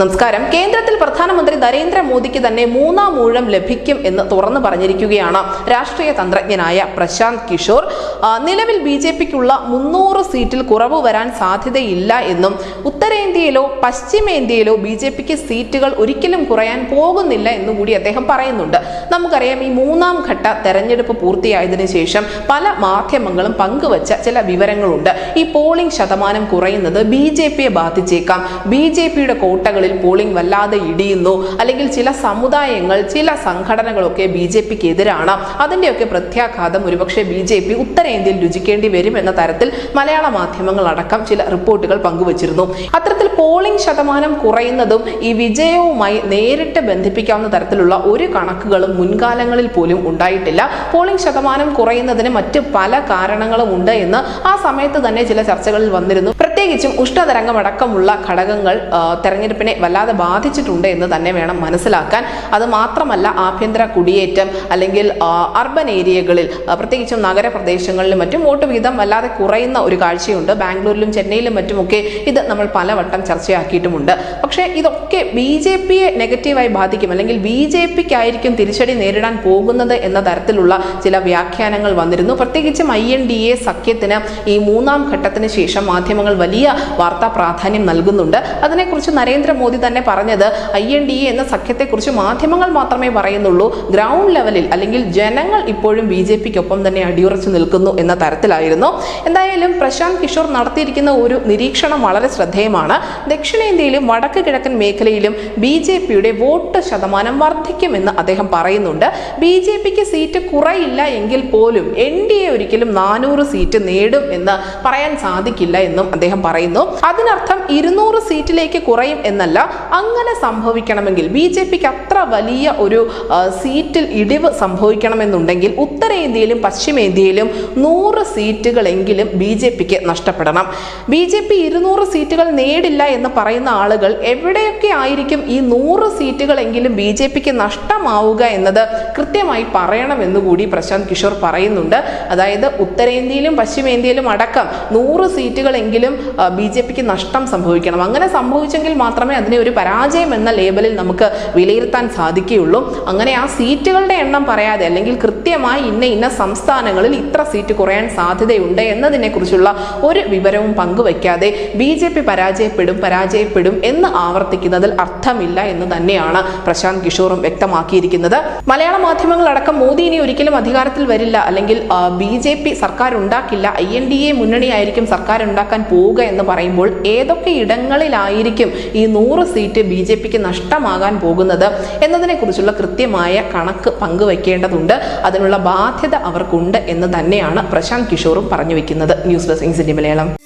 നമസ്കാരം. കേന്ദ്രത്തിൽ പ്രധാനമന്ത്രി നരേന്ദ്രമോദിക്ക് തന്നെ മൂന്നാം ഊഴം ലഭിക്കും എന്ന് തുറന്നു പറഞ്ഞിരിക്കുകയാണ് രാഷ്ട്രീയ തന്ത്രജ്ഞനായ പ്രശാന്ത് കിഷോർ. നിലവിൽ ബി ജെ പിക്കുള്ള മുന്നൂറ് സീറ്റിൽ കുറവ് വരാൻ സാധ്യതയില്ല എന്നും ഉത്തരേന്ത്യയിലോ പശ്ചിമേന്ത്യയിലോ ബി ജെ പിക്ക് സീറ്റുകൾ ഒരിക്കലും കുറയാൻ പോകുന്നില്ല എന്നും കൂടി അദ്ദേഹം പറയുന്നുണ്ട്. നമുക്കറിയാം ഈ മൂന്നാം ഘട്ട തെരഞ്ഞെടുപ്പ് പൂർത്തിയായതിനു ശേഷം പല മാധ്യമങ്ങളും പങ്കുവച്ച ചില വിവരങ്ങളുണ്ട്. ഈ പോളിംഗ് ശതമാനം കുറയുന്നത് ബി ജെ പിയെ ബാധിച്ചേക്കാം. ബി ജെ പിയുടെ കോട്ടകളിൽ പോളിംഗ് വല്ലാതെ ഇടിയുന്നു. അല്ലെങ്കിൽ ചില സമുദായങ്ങൾ ചില സംഘടനകളൊക്കെ ബി ജെ പിക്ക് എതിരാണ് അതിന്റെയൊക്കെ പ്രത്യാഘാതം ഒരുപക്ഷെ ബി ജെ പി ഉത്തരേന്ത്യയിൽ രുചിക്കേണ്ടി വരും എന്ന തരത്തിൽ മലയാള മാധ്യമങ്ങൾ അടക്കം ചില റിപ്പോർട്ടുകൾ പങ്കുവച്ചിരുന്നു. അത്തരത്തിൽ പോളിംഗ് ശതമാനം കുറയുന്നതും ഈ വിജയവുമായി നേരിട്ട് ബന്ധിപ്പിക്കാവുന്ന തരത്തിലുള്ള ഒരു കണക്കുകളും മുൻകാലങ്ങളിൽ പോലും ഉണ്ടായിട്ടില്ല. പോളിംഗ് ശതമാനം കുറയുന്നതിന് മറ്റ് പല കാരണങ്ങളും ഉണ്ട് എന്ന് ആ സമയത്ത് തന്നെ ചില ചർച്ചകളിൽ വന്നിരുന്നു. പ്രത്യേകിച്ചും ഉഷ്ണതരംഗം അടക്കമുള്ള ഘടകങ്ങൾ തെരഞ്ഞെടുപ്പിനെ വല്ലാതെ ബാധിച്ചിട്ടുണ്ട് എന്ന് തന്നെ വേണം മനസ്സിലാക്കാൻ. അത് മാത്രമല്ല ആഭ്യന്തര കുടിയേറ്റം അല്ലെങ്കിൽ അർബൻ ഏരിയകളിൽ പ്രത്യേകിച്ചും പ്രത്യേകിച്ചും നഗരപ്രദേശങ്ങളിലും മറ്റും വോട്ട് വീതം വല്ലാതെ കുറയുന്ന ഒരു കാഴ്ചയുണ്ട്. ബാംഗ്ലൂരിലും ചെന്നൈയിലും മറ്റുമൊക്കെ ഇത് നമ്മൾ പലവട്ടം ചർച്ചയാക്കിയിട്ടുമുണ്ട്. പക്ഷേ ഇതൊക്കെ ബി ജെ പിയെ നെഗറ്റീവായി ബാധിക്കും. അല്ലെങ്കിൽ ബി ജെ പിക്കായിരിക്കും തിരിച്ചടി നേരിടാൻ പോകുന്നത് എന്ന തരത്തിലുള്ള ചില വ്യാഖ്യാനങ്ങൾ വന്നിരുന്നു. പ്രത്യേകിച്ചും ഐ എൻ ഡി എ സഖ്യത്തിന് ഈ മൂന്നാം ഘട്ടത്തിന് ശേഷം മാധ്യമങ്ങൾ വലിയ വാർത്താ പ്രാധാന്യം നൽകുന്നുണ്ട്. അതിനെക്കുറിച്ച് നരേന്ദ്രമോദി തന്നെ പറഞ്ഞത് ഐ എൻ ഡി എ എന്ന സഖ്യത്തെക്കുറിച്ച് മാധ്യമങ്ങൾ മാത്രമേ പറയുന്നുള്ളൂ. ഗ്രൗണ്ട് ലെവലിൽ അല്ലെങ്കിൽ ജനങ്ങൾ ഇപ്പോഴും ബി ജെ പിക്കൊപ്പം തന്നെ അടിയുറച്ചു നിൽക്കുന്നു എന്ന തരത്തിലായിരുന്നു. എന്തായാലും പ്രശാന്ത് കിഷോർ നടത്തിയിരിക്കുന്ന ഒരു നിരീക്ഷണം വളരെ ശ്രദ്ധേയമാണ്. ദക്ഷിണേന്ത്യയിലും വടക്ക് കിഴക്കൻ മേഖലയിലും ബി ജെ പിയുടെ വോട്ട് ശതമാനം വർദ്ധിക്കുമെന്ന് അദ്ദേഹം പറയുന്നുണ്ട്. ബി ജെ പിക്ക് സീറ്റ് കുറയില്ല എങ്കിൽ പോലും എൻ ഡി എ ഒരിക്കലും നാനൂറ് സീറ്റ് നേടും എന്ന് പറയാൻ സാധിക്കില്ല എന്നും അദ്ദേഹം പറയുന്നു. അതിനർത്ഥം ഇരുന്നൂറ് സീറ്റിലേക്ക് കുറയും എന്നല്ല അങ്ങനെ സംഭവിക്കണമെങ്കിൽ ബി ജെ പിക്ക് അത്ര വലിയ ഒരു സീറ്റിൽ ഇടിവ് സംഭവിക്കണമെന്നുണ്ടെങ്കിൽ ഉത്തരേന്ത്യയിലും പശ്ചിമേന്ത്യയിലും നൂറ് സീറ്റുകളെങ്കിലും ബി ജെ പിക്ക് നഷ്ടപ്പെടണം. ബി ജെ പി ഇരുന്നൂറ് സീറ്റുകൾ നേടില്ല എന്ന് പറയുന്ന ആളുകൾ എവിടെയൊക്കെ ആയിരിക്കും ഈ നൂറ് സീറ്റുകളെങ്കിലും ബി ജെ പിക്ക് നഷ്ടമാവുക എന്നത് കൃത്യമായി പറയണമെന്ന് കൂടി പ്രശാന്ത് കിഷോർ പറയുന്നുണ്ട്. അതായത് ഉത്തരേന്ത്യയിലും പശ്ചിമേന്ത്യയിലും അടക്കം നൂറ് സീറ്റുകളെങ്കിലും ബി ജെ പിക്ക് നഷ്ടം സംഭവിക്കണം. അങ്ങനെ സംഭവിച്ചെങ്കിൽ മാത്രമേ അതിനെ ഒരു പരാജയം എന്ന ലേബലിൽ നമുക്ക് വിലയിരുത്താൻ സാധിക്കുകയുള്ളൂ. അങ്ങനെ ആ സീറ്റുകളുടെ എണ്ണം പറയാതെ അല്ലെങ്കിൽ കൃത്യമായി ഇന്ന ഇന്ന സംസ്ഥാനങ്ങളിൽ ഇത്ര സീറ്റ് കുറയാൻ സാധ്യതയുണ്ട് എന്നതിനെക്കുറിച്ചുള്ള ഒരു വിവരവും പങ്കുവയ്ക്കാതെ ബി ജെ പി പരാജയപ്പെടും പരാജയപ്പെടും എന്ന് ആവർത്തിക്കുന്നതിൽ അർത്ഥമില്ല എന്ന് തന്നെയാണ് പ്രശാന്ത് കിഷോറും വ്യക്തമാക്കിയിരിക്കുന്നത്. മലയാള മാധ്യമങ്ങളടക്കം മോദി ഇനി ഒരിക്കലും അധികാരത്തിൽ വരില്ല. അല്ലെങ്കിൽ ബി ജെ പി സർക്കാർ ഉണ്ടാക്കില്ല ഐ എൻ ഡി എ മുന്നണിയായിരിക്കും സർക്കാർ ഉണ്ടാക്കാൻ പോവുക എന്ന് പറയുമ്പോൾ ഏതൊക്കെ ഇടങ്ങളിലായിരിക്കും ഈ നൂറ് സീറ്റ് ബി ജെ പിക്ക് നഷ്ടമാകാൻ പോകുന്നത് എന്നതിനെക്കുറിച്ചുള്ള കൃത്യമായ കണക്ക് പങ്കുവയ്ക്കേണ്ടതുണ്ട്. അതിനുള്ള ബാധ്യത അവർക്കുണ്ട് എന്ന് തന്നെയാണ് പ്രശാന്ത് കിഷോറും പറഞ്ഞു വെക്കുന്നത്. ന്യൂസ് ഡെസ്ക് ഇൻസിന്റെ മലയാളം.